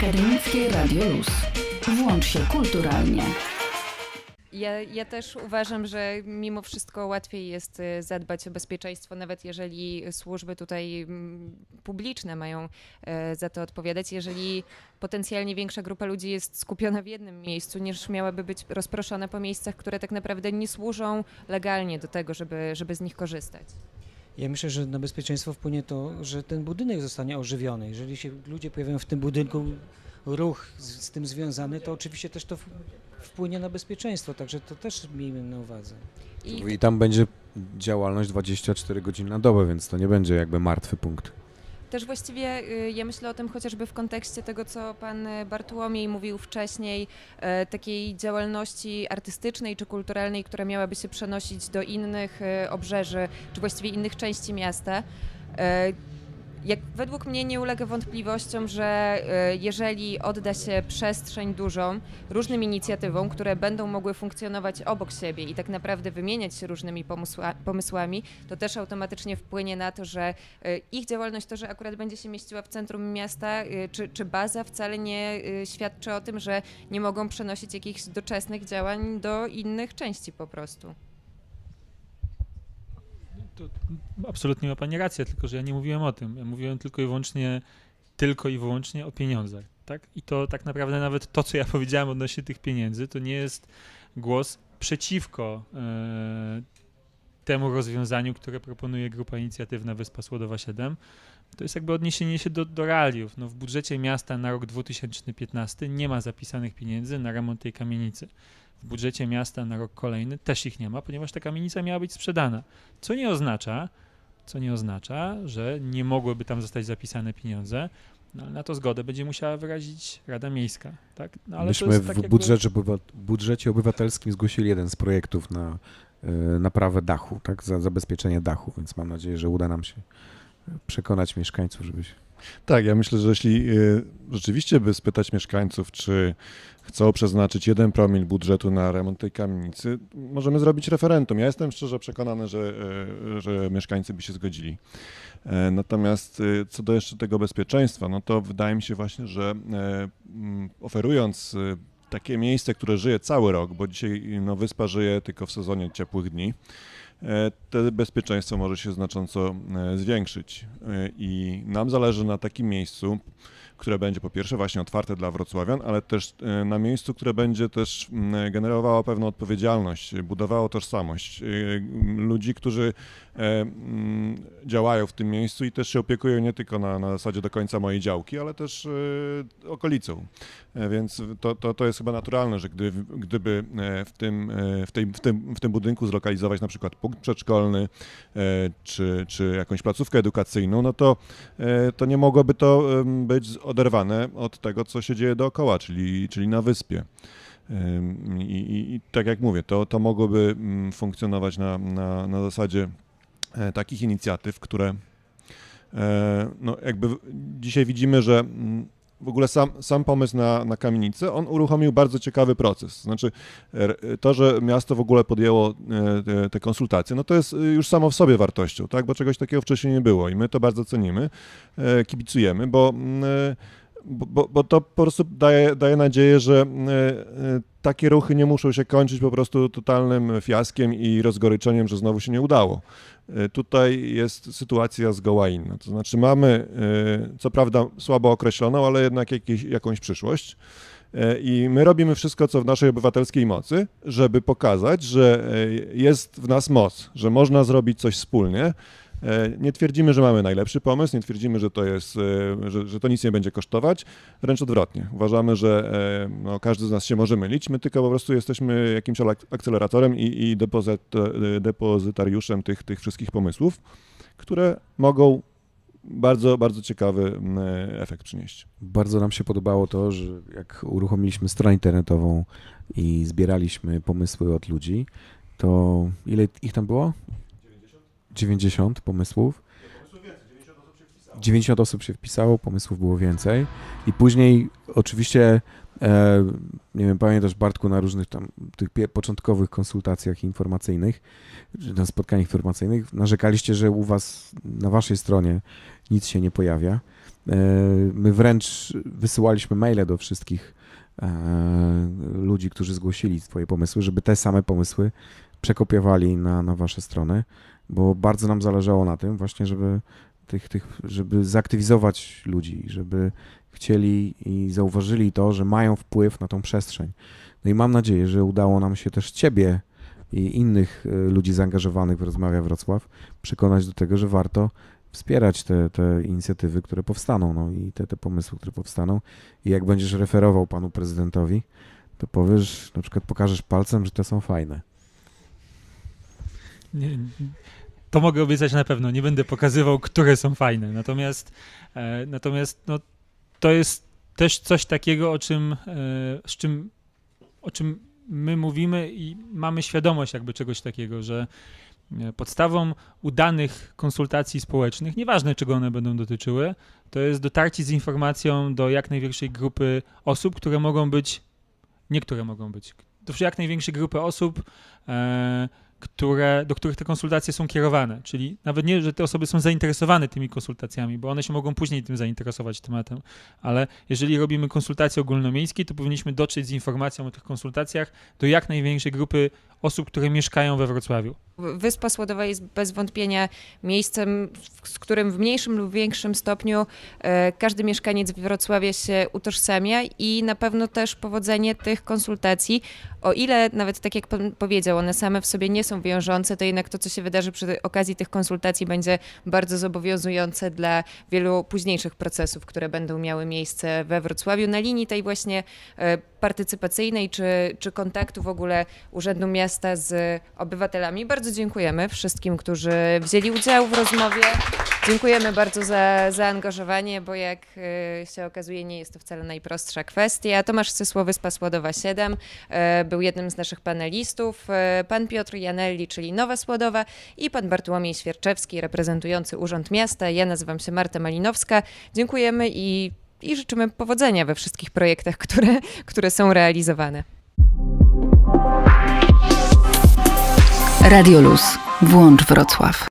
Akademickie Radio Luz. Włącz się kulturalnie. Ja, ja też uważam, że mimo wszystko łatwiej jest y, zadbać o bezpieczeństwo, nawet jeżeli służby tutaj mm, publiczne mają e, za to odpowiadać, jeżeli potencjalnie większa grupa ludzi jest skupiona w jednym miejscu, niż miałaby być rozproszona po miejscach, które tak naprawdę nie służą legalnie do tego, żeby, żeby z nich korzystać. Ja myślę, że na bezpieczeństwo wpłynie to, że ten budynek zostanie ożywiony. Jeżeli się ludzie pojawią w tym budynku, ruch z, z tym związany, to oczywiście też to wpłynie na bezpieczeństwo, także to też miejmy na uwadze. I I tam będzie działalność 24 godziny na dobę, więc to nie będzie jakby martwy punkt. Też właściwie y, ja myślę o tym chociażby w kontekście tego, co pan y, Bartłomiej mówił wcześniej, e, takiej działalności artystycznej czy kulturalnej, która miałaby się przenosić do innych obrzeży, czy właściwie innych części miasta. Jak według mnie nie ulega wątpliwościom, że e, jeżeli odda się przestrzeń dużą różnym inicjatywom, które będą mogły funkcjonować obok siebie i tak naprawdę wymieniać się różnymi pomysła, pomysłami, to też automatycznie wpłynie na to, że e, ich działalność, to, że akurat będzie się mieściła w centrum miasta, e, czy, czy baza wcale nie świadczy o tym, że nie mogą przenosić jakichś doczesnych działań do innych części po prostu. To absolutnie ma Pani rację, tylko że ja nie mówiłem o tym. Ja mówiłem tylko i wyłącznie, tylko i wyłącznie o pieniądzach. Tak? I to tak naprawdę nawet to, co ja powiedziałem odnośnie tych pieniędzy, to nie jest głos przeciwko e, temu rozwiązaniu, które proponuje Grupa Inicjatywna Wyspa Słodowa 7. To jest jakby odniesienie się do, do realiów. No, w budżecie miasta na rok 2015 nie ma zapisanych pieniędzy na remont tej kamienicy. W budżecie miasta na rok kolejny też ich nie ma, ponieważ ta kamienica miała być sprzedana. Co nie oznacza, co nie oznacza, że nie mogłyby tam zostać zapisane pieniądze, no, ale na to zgodę będzie musiała wyrazić Rada Miejska. Tak? No, Myśmy w tak jakby- budżecie, budżecie obywatelskim zgłosili jeden z projektów na e, naprawę dachu, tak, za zabezpieczenie dachu, więc mam nadzieję, że uda nam się przekonać mieszkańców, żeby się... Tak, ja myślę, że jeśli y, rzeczywiście by spytać mieszkańców, czy chcą przeznaczyć jeden promil budżetu na remont tej kamienicy, możemy zrobić referendum. Ja jestem szczerze przekonany, że, y, że mieszkańcy by się zgodzili. E, Natomiast y, co do jeszcze tego bezpieczeństwa, no to wydaje mi się właśnie, że e, mm, oferując takie miejsce, które żyje cały rok, bo dzisiaj no, wyspa żyje tylko w sezonie ciepłych dni, e, to bezpieczeństwo może się znacząco e, zwiększyć. E, I nam zależy na takim miejscu, które będzie po pierwsze właśnie otwarte dla wrocławian, ale też e, na miejscu, które będzie też generowało pewną odpowiedzialność, budowało tożsamość e, ludzi, którzy e, działają w tym miejscu i też się opiekują nie tylko na, na zasadzie do końca mojej działki, ale też okolicą. Więc to, to, to jest chyba naturalne, że gdy, gdyby w tym, w, tej, w, tym, w tym budynku zlokalizować na przykład punkt przedszkolny czy, czy jakąś placówkę edukacyjną, no to, to nie mogłoby to być oderwane od tego, co się dzieje dookoła, czyli, czyli na wyspie. I, i, I tak jak mówię, to, to mogłoby mm, funkcjonować na, na, na zasadzie e, takich inicjatyw, które e, no jakby dzisiaj widzimy, że mm, w ogóle sam, sam pomysł na, na kamienicę, on uruchomił bardzo ciekawy proces. Znaczy to, że miasto w ogóle podjęło e, te, te konsultacje, no to jest y, już samo w sobie wartością, tak? bo czegoś takiego wcześniej nie było i my to bardzo cenimy, e, kibicujemy, bo, mm, e, bo, bo, bo to po prostu daje, daje nadzieję, że e, e, takie ruchy nie muszą się kończyć po prostu totalnym fiaskiem i rozgoryczeniem, że znowu się nie udało. E, Tutaj jest sytuacja zgoła inna. To znaczy mamy, co prawda słabo określoną, ale jednak jakieś, jakąś przyszłość. I my robimy wszystko, co w naszej obywatelskiej mocy, żeby pokazać, że jest w nas moc, że można zrobić coś wspólnie. E, Nie twierdzimy, że mamy najlepszy pomysł, nie twierdzimy, że to, jest, e, że, że to nic nie będzie kosztować, wręcz odwrotnie. Uważamy, że e, no, każdy z nas się może mylić, my tylko po prostu jesteśmy jakimś ak- akceleratorem i, i depozyt, depozytariuszem tych, tych wszystkich pomysłów, które mogą bardzo, bardzo ciekawy efekt przynieść. Bardzo nam się podobało to, że jak uruchomiliśmy stronę internetową i zbieraliśmy pomysły od ludzi, to ile ich tam było? 90 pomysłów. 90 osób się wpisało, pomysłów było więcej. I później oczywiście, e, nie wiem, pamiętasz Bartku na różnych tam tych początkowych konsultacjach informacyjnych, czy na spotkaniach informacyjnych, narzekaliście, że u was na waszej stronie nic się nie pojawia. My wręcz wysyłaliśmy maile do wszystkich e, ludzi, którzy zgłosili swoje pomysły, żeby te same pomysły przekopiowali na, na wasze strony, bo bardzo nam zależało na tym właśnie, żeby tych, tych, żeby zaktywizować ludzi, żeby chcieli i zauważyli to, że mają wpływ na tą przestrzeń. No i mam nadzieję, że udało nam się też ciebie i innych e, ludzi zaangażowanych w Rozmawia Wrocław przekonać do tego, że warto wspierać te, te inicjatywy, które powstaną, no i te, te pomysły, które powstaną. I jak będziesz referował panu prezydentowi, to powiesz, na przykład pokażesz palcem, że te są fajne. Nie, to mogę obiecać na pewno. Nie będę pokazywał, które są fajne. Natomiast, e, natomiast no, to jest też coś takiego, o czym, e, z czym, o czym my mówimy i mamy świadomość jakby czegoś takiego, że e, podstawą udanych konsultacji społecznych, nieważne czego one będą dotyczyły, to jest dotarcie z informacją do jak największej grupy osób, które mogą być, niektóre mogą być, do jak największej grupy osób, e, które, do których te konsultacje są kierowane. Czyli nawet nie, że te osoby są zainteresowane tymi konsultacjami, bo one się mogą później tym zainteresować tematem, ale jeżeli robimy konsultacje ogólnomiejskie, to powinniśmy dotrzeć z informacją o tych konsultacjach do jak największej grupy osób, które mieszkają we Wrocławiu. Wyspa Słodowa jest bez wątpienia miejscem, z którym w mniejszym lub większym stopniu e, każdy mieszkaniec Wrocławia się utożsamia i na pewno też powodzenie tych konsultacji, o ile nawet tak jak pan powiedział, one same w sobie nie są wiążące, to jednak to, co się wydarzy przy okazji tych konsultacji będzie bardzo zobowiązujące dla wielu późniejszych procesów, które będą miały miejsce we Wrocławiu. Na linii tej właśnie e, partycypacyjnej czy, czy kontaktu w ogóle Urzędu Miasta z obywatelami. Bardzo dziękujemy wszystkim, którzy wzięli udział w rozmowie. Dziękujemy bardzo za zaangażowanie, bo jak e, się okazuje, nie jest to wcale najprostsza kwestia. Tomasz Cysło, Wyspa Słodowa 7, e, był jednym z naszych panelistów. E, Pan Piotr Janelli, czyli Nowa Słodowa i pan Bartłomiej Świerczewski, reprezentujący Urząd Miasta. Ja nazywam się Marta Malinowska. Dziękujemy i, i życzymy powodzenia we wszystkich projektach, które, które są realizowane. Radio Luz. Włącz Wrocław.